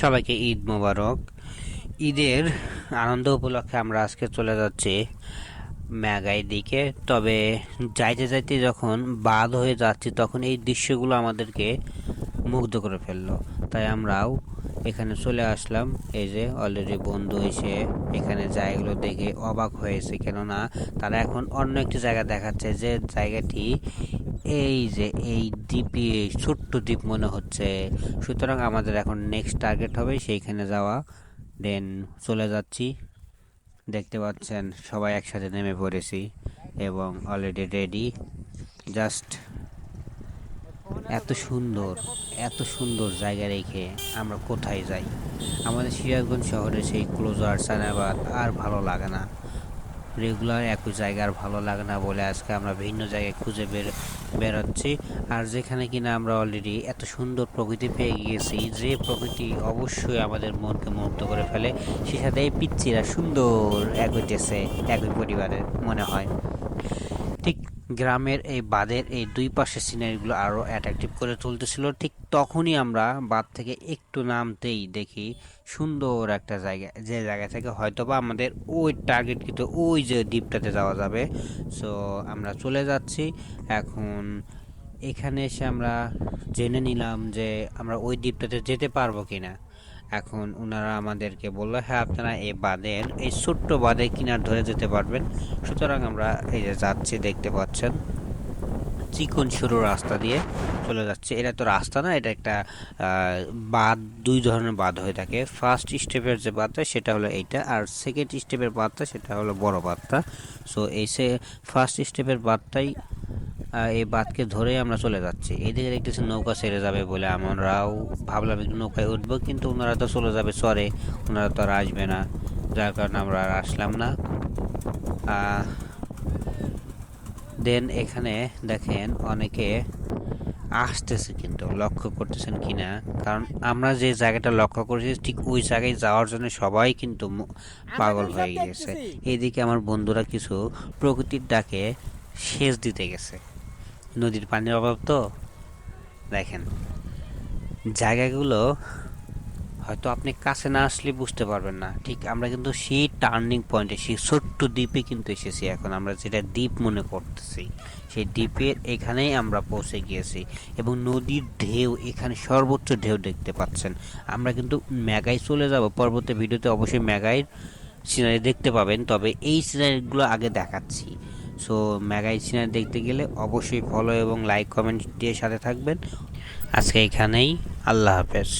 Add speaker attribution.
Speaker 1: সবাইকে ঈদ মোবারক। ঈদের আনন্দ উপলক্ষে আমরা আজকে চলে যাচ্ছি ম্যাগাই দিকে। তবে যাইতে যাইতে যখন বাদ হয়ে যাচ্ছি, তখন এই দৃশ্যগুলো আমাদেরকে মুগ্ধ করে ফেলল। তাই আমরাও এখানে চলে আসলাম। এই যে অলরেডি বন্ধু এসে এখানে জায়গাগুলো দেখে অবাক হয়েছে। কেননা তারা এখন অন্য একটি জায়গা দেখাচ্ছে। যে জায়গাটি এই যে এই দ্বীপে, ছোট্ট দ্বীপ মনে হচ্ছে। সুতরাং আমাদের এখন নেক্সট টার্গেট হবে সেইখানে যাওয়া। দেন চলে যাচ্ছি। দেখতে পাচ্ছেন, সবাই একসাথে নেমে পড়েছি এবং অলরেডি রেডি জাস্ট এত সুন্দর এত সুন্দর জায়গা রেখে আমরা কোথায় যাই? আমাদের সিরাজগঞ্জ শহরে সেই ক্লোজার সানাবাদ আর ভালো লাগে না। রেগুলার একই জায়গা আর ভালো লাগে না বলে আজকে আমরা ভিন্ন জায়গায় খুঁজে বের বেরোচ্ছি। আর যেখানে কিনা আমরা অলরেডি এত সুন্দর প্রকৃতি পেয়ে গিয়েছি, যে প্রকৃতি অবশ্যই আমাদের মনকে মুগ্ধ করে ফেলে। সে সাথে এই পিচ্ছিরা সুন্দর একই হইতেছে একই পরিবারের মনে হয়। ঠিক গ্রামের এই বাঁধের এই দুই পাশের সিনারিগুলো আরও অ্যাট্রাকটিভ করে তুলতেছিল। ঠিক তখনই আমরা বাঁধ থেকে একটু নামতেই দেখি সুন্দর একটা জায়গা, যে জায়গা থেকে হয়তোবা আমাদের ওই টার্গেট কিন্তু ওই যে দ্বীপটাতে যাওয়া যাবে। সো আমরা চলে যাচ্ছি। এখন এখানে এসে আমরা জেনে নিলাম যে আমরা ওই দ্বীপটাতে যেতে পারব কিনা। এখন ওনারা আমাদেরকে বলল হ্যাঁ আপনারা এই বাঁধের এই ছোট্ট বাঁধের কিনার ধরে যেতে পারবেন। সুতরাং আমরা এই যে যাচ্ছি দেখতে পাচ্ছেন চিকন সরু রাস্তা দিয়ে চলে যাচ্ছে। এটা তো রাস্তা না এটা একটা বাঁধ দুই ধরনের বাঁধ হয়ে থাকে। ফার্স্ট স্টেপের যে বাঁধটা সেটা হলো এইটা আর সেকেন্ড স্টেপের বাঁধটা সেটা হলো বড় বাঁধটা। সো এই সে ফার্স্ট স্টেপের বাঁধটাই আহ, এই বাঁধকে ধরেই আমরা চলে যাচ্ছি। এদিকে দেখতেছি নৌকা ছেড়ে যাবে বলে আমরাও ভাবলাম একটু নৌকায় উঠবো কিন্তু ওনারা তো চলে যাবে চরে ওনারা তো আর আসবে না। যার কারণে আমরা আর আসলাম না। দেন এখানে দেখেন অনেকে আসতেছে কিন্তু লক্ষ্য করতেছেন কিনা? কারণ আমরা যে জায়গাটা লক্ষ্য করেছি ঠিক ওই জায়গায় যাওয়ার জন্য সবাই কিন্তু পাগল হয়ে গেছে এদিকে আমার বন্ধুরা কিছু প্রকৃতির ডাকে সেচ দিতে গেছে। নদীর পানির অভাব তো? দেখেন, জায়গাগুলো হয়তো আপনি কাছে না আসলে বুঝতে পারবেন না। ঠিক আমরা কিন্তু সেই টার্নিং পয়েন্টে সেই ছোট্ট দ্বীপে কিন্তু এসেছি এখন। আমরা যেটা দ্বীপ মনে করতেছি, সেই দ্বীপের এখানেই আমরা পৌঁছে গিয়েছি এবং নদীর ঢেউ, এখানে সর্বোচ্চ ঢেউ দেখতে পাচ্ছেন। আমরা কিন্তু ম্যাগাই চলে যাব। পরবর্তী ভিডিওতে অবশ্যই ম্যাগাইয়ের সিনারি দেখতে পাবেন, তবে এই সিনারিগুলো আগে দেখাচ্ছি। সো ম্যাগাই সিনার দেখতে গেলে অবশ্যই ফলো এবং লাইক কমেন্ট দিয়ে সাথে থাকবেন। আজকে এখানেই। আল্লাহ হাফেজ।